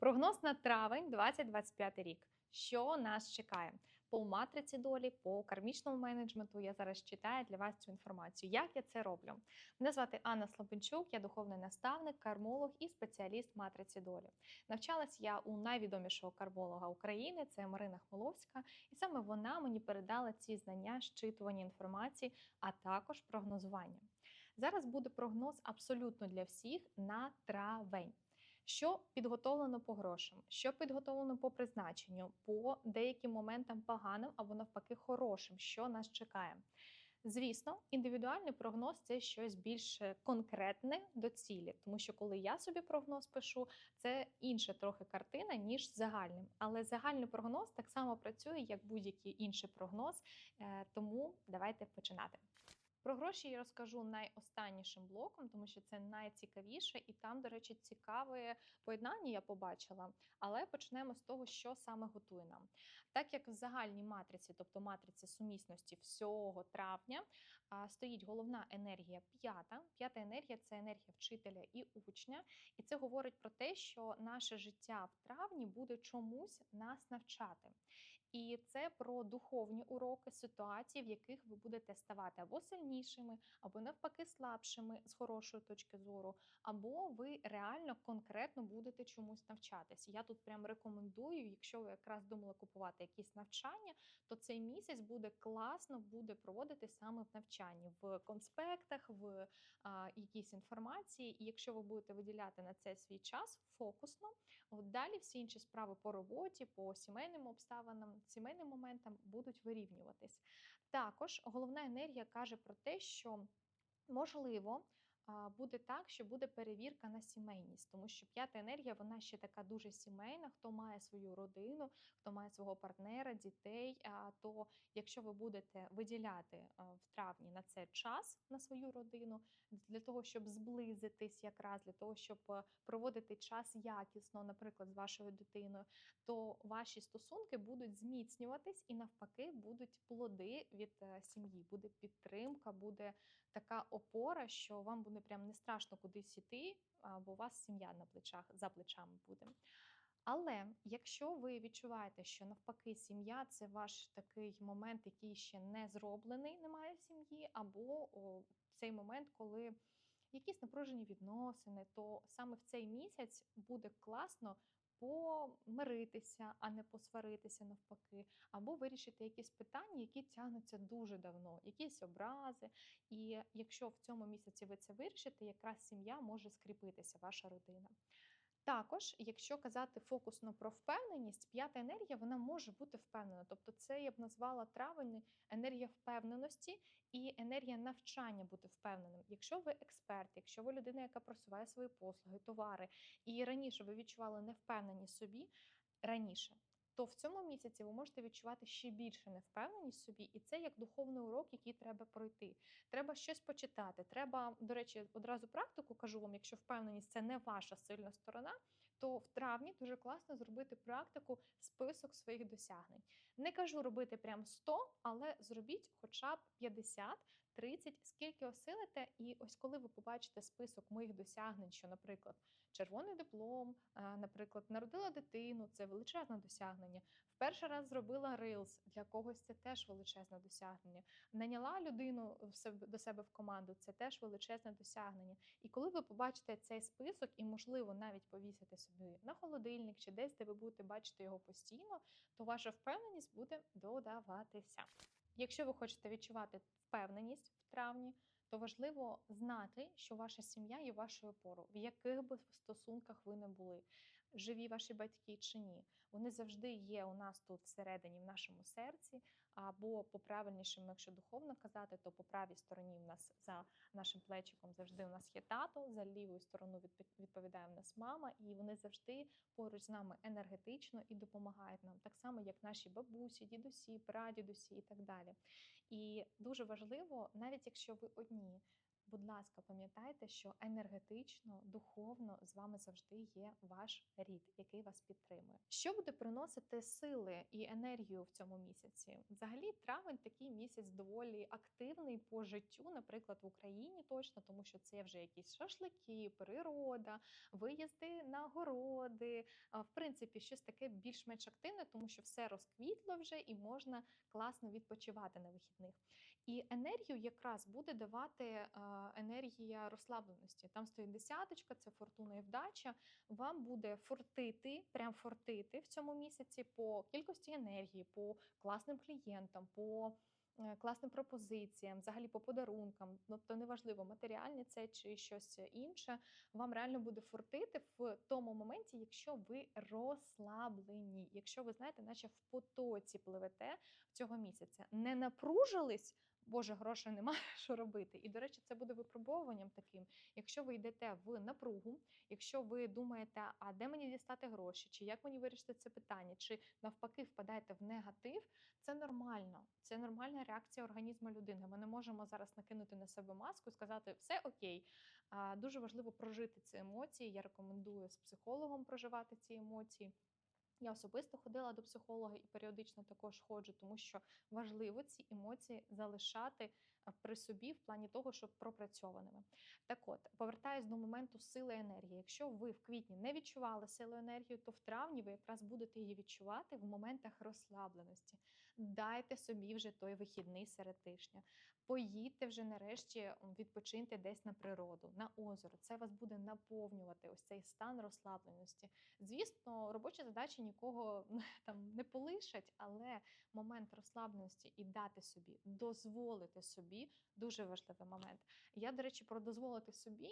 Прогноз на травень 2025 рік. Що нас чекає? По матриці долі, по кармічному менеджменту я зараз читаю для вас цю інформацію. Як я це роблю? Мене звати Анна Слобенчук, я духовний наставник, кармолог і спеціаліст матриці долі. Навчалась я у найвідомішого кармолога України, це Марина Хмеловська, і саме вона мені передала ці знання щитування інформації, а також прогнозування. Зараз буде прогноз абсолютно для всіх на травень. Що підготовлено по грошам, що підготовлено по призначенню, по деяким моментам поганим або навпаки хорошим, що нас чекає. Звісно, індивідуальний прогноз це щось більш конкретне до цілі, тому що коли я собі прогноз пишу, це інша трохи картина, ніж загальним. Але загальний прогноз так само працює, як будь-який інший прогноз. Е, Тому давайте починати. Про гроші я розкажу найостаннішим блоком, тому що це найцікавіше, і там, до речі, цікаве поєднання я побачила. Але почнемо з того, що саме готує нам. Так як в загальній матриці, тобто матриці сумісності всього травня, стоїть головна енергія п'ята. П'ята енергія це енергія вчителя і учня. І це говорить про те, що наше життя в травні буде чомусь нас навчати. І це про духовні уроки, ситуації, в яких ви будете ставати або сильнішими, або навпаки слабшими з хорошої точки зору, або ви реально конкретно будете чомусь навчатись. Я тут прям рекомендую, якщо ви якраз думали купувати якісь навчання, то цей місяць буде класно буде проводити саме в навчанні, в конспектах, в а, якійсь інформації. І якщо ви будете виділяти на це свій час фокусно, от далі всі інші справи по роботі, по сімейним обставинам, сімейним моментам будуть вирівнюватись. Також головна енергія каже про те, що можливо. Буде так, що буде перевірка на сімейність, тому що п'ята енергія вона ще така дуже сімейна. Хто має свою родину, хто має свого партнера, дітей. То якщо ви будете виділяти в травні на це час на свою родину, для того, щоб зблизитись, якраз для того, щоб проводити час якісно, наприклад, з вашою дитиною, то ваші стосунки будуть зміцнюватись і навпаки будуть плоди від е, сім'ї. Буде підтримка, буде така опора, що вам буде прям не страшно кудись іти, бо у вас сім'я на плечах за плечами буде. Але якщо ви відчуваєте, що навпаки сім'я це ваш такий момент, який ще не зроблений, немає сім'ї, або о, цей момент, коли якісь напружені відносини, то саме в цей місяць буде класно помиритися, а не посваритися навпаки, або вирішити якісь питання, які тягнуться дуже давно, якісь образи. І якщо в цьому місяці ви це вирішите, якраз сім'я може скріпитися, ваша родина. Також, якщо казати фокусно про впевненість, п'ята енергія вона може бути впевнена. Тобто, це я б назвала травень енергія впевненості і енергія навчання бути впевненим. Якщо ви експерт, якщо ви людина, яка просуває свої послуги, товари, і раніше ви відчували невпевненість собі раніше. То в цьому місяці ви можете відчувати ще більше невпевненість собі, і це як духовний урок, який треба пройти. Треба щось почитати. Треба, до речі, одразу практику кажу вам, якщо впевненість це не ваша сильна сторона, то в травні дуже класно зробити практику список своїх досягнень. Не кажу робити прям 100, але зробіть хоча б 50, 30, скільки осилите. І ось коли ви побачите список моїх досягнень, що, наприклад, червоний диплом, наприклад, народила дитину, це величезне досягнення. Перший раз зробила рилс, для когось це теж величезне досягнення. Наняла людину до себе в команду, це теж величезне досягнення. І коли ви побачите цей список, і, можливо, навіть повісите собі на холодильник чи десь, де ви будете бачити його постійно, то ваша впевненість буде додаватися. Якщо ви хочете відчувати впевненість в травні, то важливо знати, що ваша сім'я є вашою опорою, в яких би стосунках ви не були, живі ваші батьки чи ні. Вони завжди є у нас тут всередині, в нашому серці, або по правильнішому, якщо духовно казати, то по правій стороні в нас за нашим плечиком завжди у нас є тато, за лівою відпо- відповідає в нас мама, і вони завжди поруч з нами енергетично і допомагають нам, так само як наші бабусі, дідусі, прадідусі і так далі. І дуже важливо, навіть якщо ви одні, будь ласка, пам'ятайте, що енергетично, духовно з вами завжди є ваш рід, який вас підтримує. Що буде приносити сили і енергію в цьому місяці? Взагалі, травень такий місяць доволі активний по життю, наприклад, в Україні точно, тому що це вже якісь шашлики, природа, виїзди на городи. В принципі, щось таке більш-менш активне, тому що все розквітло вже і можна класно відпочивати на вихідних. І енергію якраз буде давати е, енергія розслабленості. Там стоїть десяточка, це фортуна і вдача. Вам буде фортити, прям фортити в цьому місяці по кількості енергії, по класним клієнтам, по е, класним пропозиціям, взагалі по подарункам. Тобто, неважливо, матеріальне це чи щось інше. Вам реально буде фортити в тому моменті, якщо ви розслаблені, якщо ви знаєте, наче в потоці пливете цього місяця, не напружились. Боже, грошей немає, що робити. І, до речі, це буде випробовуванням таким. Якщо ви йдете в напругу, якщо ви думаєте, а де мені дістати гроші, чи як мені вирішити це питання, чи навпаки впадаєте в негатив, це нормально. Це нормальна реакція організму людини. Ми не можемо зараз накинути на себе маску сказати все окей. Дуже важливо прожити ці емоції. Я рекомендую з психологом проживати ці емоції. Я особисто ходила до психолога і періодично також ходжу, тому що важливо ці емоції залишати при собі в плані того, щоб пропрацьованими. Так от, повертаюсь до моменту сили енергії. Якщо ви в квітні не відчували силу енергії, то в травні ви якраз будете її відчувати в моментах розслабленості. Дайте собі вже той вихідний серед тижня. Поїдьте вже нарешті відпочиньте десь на природу, на озеро. Це вас буде наповнювати ось цей стан розслабленості. Звісно, робочі задачі нікого там не полишать, але момент розслабленості і дати собі, дозволити собі дуже важливий момент. Я, до речі, про дозволити собі.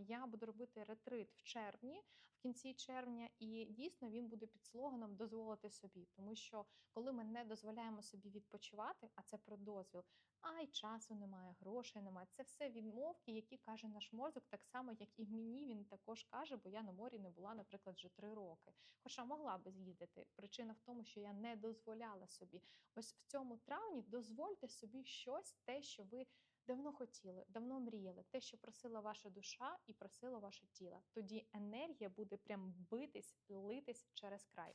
Я буду робити ретрит в червні, в кінці червня, і дійсно він буде під слоганом дозволити собі, тому що коли ми не дозволяємо собі відпочивати, а це про дозвіл. Ай, часу немає, грошей немає. Це все відмовки, які каже наш мозок, так само, як і мені він також каже, бо я на морі не була, наприклад, вже три роки. Хоча могла би з'їздити. Причина в тому, що я не дозволяла собі. Ось в цьому травні дозвольте собі щось, те, що ви давно хотіли, давно мріяли, те, що просила ваша душа і просило ваше тіло. Тоді енергія буде прям битись, литись через край.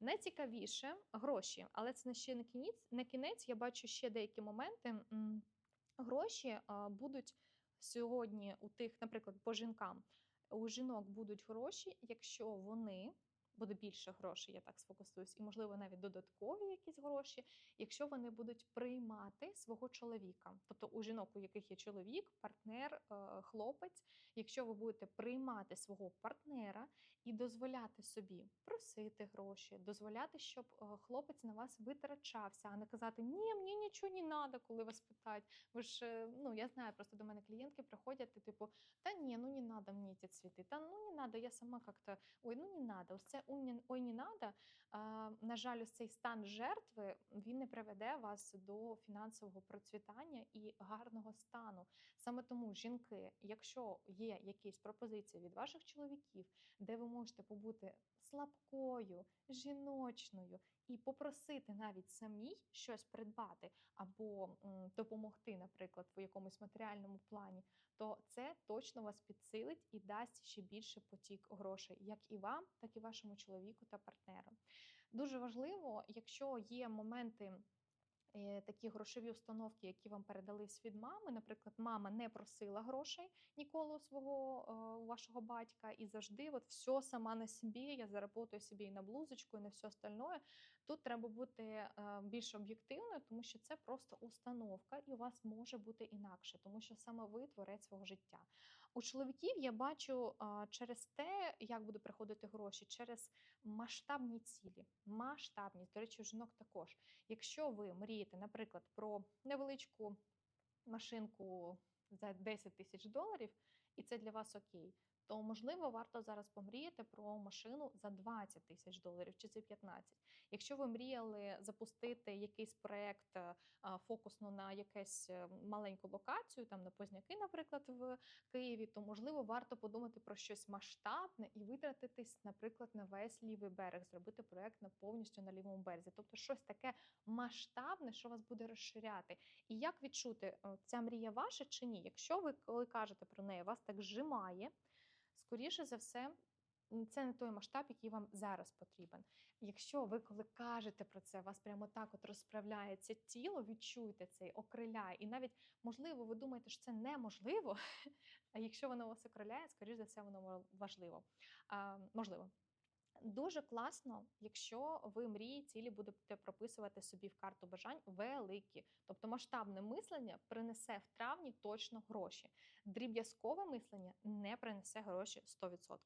Найцікавіше гроші, але це ще не кінець. Не кінець. Я бачу ще деякі моменти. Гроші будуть сьогодні у тих, наприклад, по жінкам. У жінок будуть гроші, якщо вони буде більше грошей, я так сфокусуюсь, і можливо навіть додаткові якісь гроші, якщо вони будуть приймати свого чоловіка. Тобто у жінок, у яких є чоловік, партнер, е, хлопець, якщо ви будете приймати свого партнера і дозволяти собі просити гроші, дозволяти, щоб е, хлопець на вас витрачався, а не казати Ні, мені нічого не треба, коли вас питають. Ви ж е, ну я знаю, просто до мене клієнтки приходять, і типу, та ні, ну не надо мені ці цвіти, та ну не надо, я сама как-то, ой, ну не надо. Ось це не- ой, не надо. А, на жаль, ось цей стан жертви він не приведе вас до фінансового процвітання і гарного стану. Саме тому, жінки, якщо є якісь пропозиції від ваших чоловіків, де ви можете побути слабкою, жіночною і попросити навіть самій щось придбати або допомогти, наприклад, в якомусь матеріальному плані, то це точно вас підсилить і дасть ще більше потік грошей, як і вам, так і вашому чоловіку та партнеру. Дуже важливо, якщо є моменти. Е, Такі грошові установки, які вам передались від мами. Наприклад, мама не просила грошей ніколи у свого е, у вашого батька, і завжди от все сама на собі. Я заработаю собі і на блузочку, і на все остальное. Тут треба бути е, більш об'єктивною, тому що це просто установка, і у вас може бути інакше, тому що саме ви творець свого життя. У чоловіків я бачу через те, як будуть приходити гроші, через масштабні цілі. Масштабність, до речі, у жінок також. Якщо ви мрієте, наприклад, про невеличку машинку за 10 тисяч доларів, і це для вас окей, то можливо варто зараз помріяти про машину за 20 тисяч доларів чи за 15. Якщо ви мріяли запустити якийсь проект е, фокусно на якусь е, маленьку локацію, там на Позняки, наприклад, в Києві, то можливо варто подумати про щось масштабне і витратитись, наприклад, на весь лівий берег, зробити проект на повністю на лівому березі. Тобто щось таке масштабне, що вас буде розширяти. І як відчути, е, ця мрія ваша чи ні? Якщо ви коли кажете про неї, вас так зжимає, скоріше за все. Це не той масштаб, який вам зараз потрібен. Якщо ви коли кажете про це, вас прямо так от розправляється тіло, відчуйте цей окриляє. І навіть можливо, ви думаєте, що це неможливо. А якщо воно вас окриляє, скоріш за все, воно важливо. А, можливо. Дуже класно, якщо ви мрії цілі будете прописувати собі в карту бажань великі. Тобто масштабне мислення принесе в травні точно гроші. Дріб'язкове мислення не принесе гроші 100%.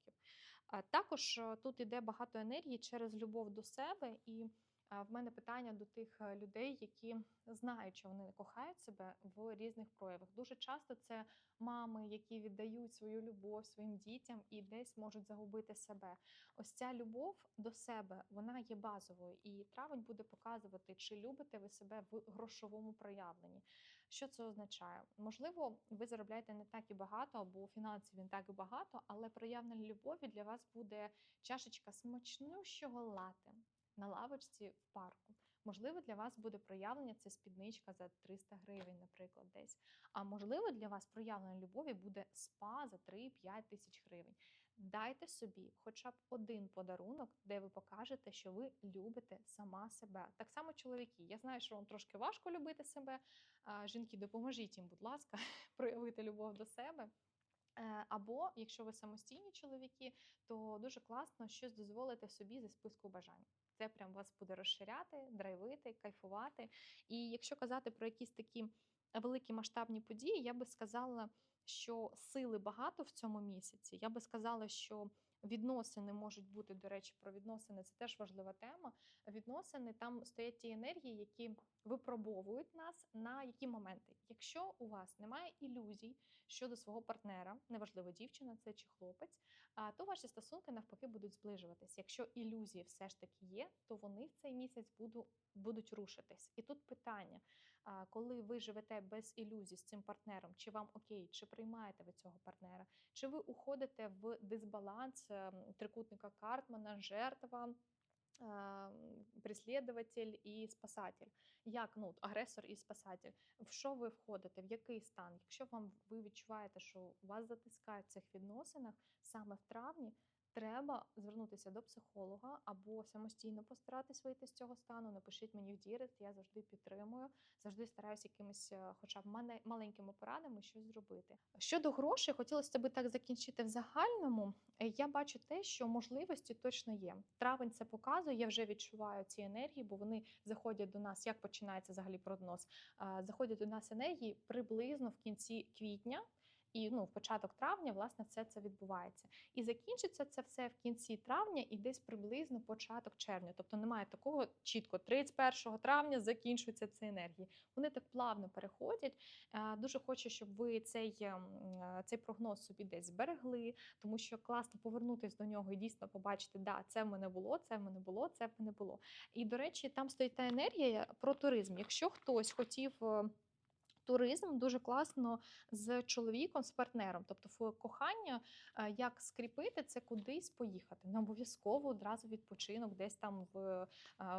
Також е, тут іде багато енергії через любов до себе. І в мене питання до тих е, людей, які знають, що вони кохають себе в різних проявах. Дуже часто це мами, які віддають свою любов своїм дітям і десь можуть загубити себе. Ось ця любов до себе вона є базовою, і травень буде показувати, чи любите ви себе в грошовому проявленні. Що це означає? Можливо, ви заробляєте не так і багато, або фінансів не так і багато, але проявлення любові для вас буде чашечка смачнющого лати на лавочці в парку. Можливо, для вас буде проявлення це спідничка за 300 гривень, наприклад, десь. А можливо, для вас проявлення любові буде спа за 3-5 тисяч гривень. Дайте собі хоча б один подарунок, де ви покажете, що ви любите сама себе. Так само чоловіки. Я знаю, що вам трошки важко любити себе. Жінки, допоможіть їм, будь ласка, проявити любов до себе. Е, Або якщо ви самостійні чоловіки, то дуже класно щось дозволити собі зі списку бажань. Це прям вас буде розширяти, драйвити, кайфувати. І якщо казати про якісь такі великі масштабні події, я би сказала, що сили багато в цьому місяці. Я би сказала, що відносини можуть бути, до речі, про відносини це теж важлива тема. Відносини там стоять ті енергії, які випробовують нас на які моменти. Якщо у вас немає ілюзій щодо свого партнера, неважливо, дівчина це чи хлопець, то ваші стосунки навпаки будуть зближуватись. Якщо ілюзії все ж таки є, то вони в цей місяць буду, будуть рушитись. І тут питання: коли ви живете без ілюзій з цим партнером, чи вам окей, чи приймаєте ви цього партнера, чи ви уходите в дисбаланс трикутника Картмана, жертва. Преслідуватель і спасатель, як ну агресор і спасатель. В що ви входите? В який стан? Якщо вам ви відчуваєте, що вас затискають в цих відносинах саме в травні, треба звернутися до психолога або самостійно постаратись вийти з цього стану. Напишіть мені в Дірект, я завжди підтримую, завжди стараюся якимись, е, хоча б маленькими порадами щось зробити. Щодо грошей, хотілося б так закінчити в загальному. Е, Я бачу те, що можливості точно є. Травень це показує. Я вже відчуваю ці енергії, бо вони заходять до нас. Як починається взагалі прогноз? Заходять до нас енергії приблизно в кінці квітня. І ну, в початок травня, власне, все це відбувається. І закінчиться це все в кінці травня і десь приблизно початок червня. Тобто немає такого чітко 31 травня закінчуються ці енергії. Вони так плавно переходять. Е, Дуже хочу, щоб ви цей, ем, е, цей прогноз собі десь зберегли, тому що класно повернутися до нього і дійсно побачити, да, це в мене було, це в мене було, це в мене було. І до речі, там стоїть та енергія про туризм. Якщо хтось хотів. Туризм дуже класно з чоловіком, з партнером. Тобто, кохання, е, як скріпити це кудись поїхати. Не обов'язково одразу відпочинок, десь там в е,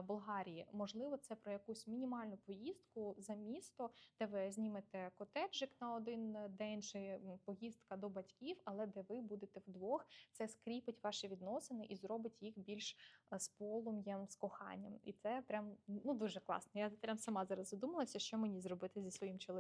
Болгарії. Можливо, це про якусь мінімальну поїздку за місто, де ви знімете котеджик на один день чи поїздка до батьків, але де ви будете вдвох. Це скріпить ваші відносини і зробить їх більш е, з полум'ям, з коханням. І це прям ну дуже класно. Я прям сама зараз задумалася, що мені зробити зі своїм чоловіком.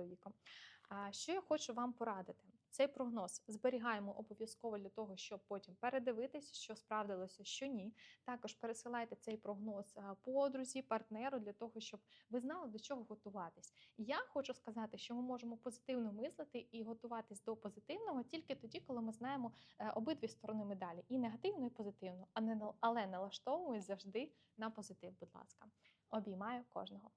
А що я хочу вам порадити? Цей прогноз зберігаємо обов'язково для того, щоб потім передивитися, що справдилося, що ні. Також пересилайте цей прогноз подрузі, партнеру для того, щоб ви знали до чого готуватись. Я хочу сказати, що ми можемо позитивно мислити і готуватись до позитивного тільки тоді, коли ми знаємо е, обидві сторони медалі, і негативну, і позитивну, але налаштовуємось завжди на позитив. Будь ласка, обіймаю кожного.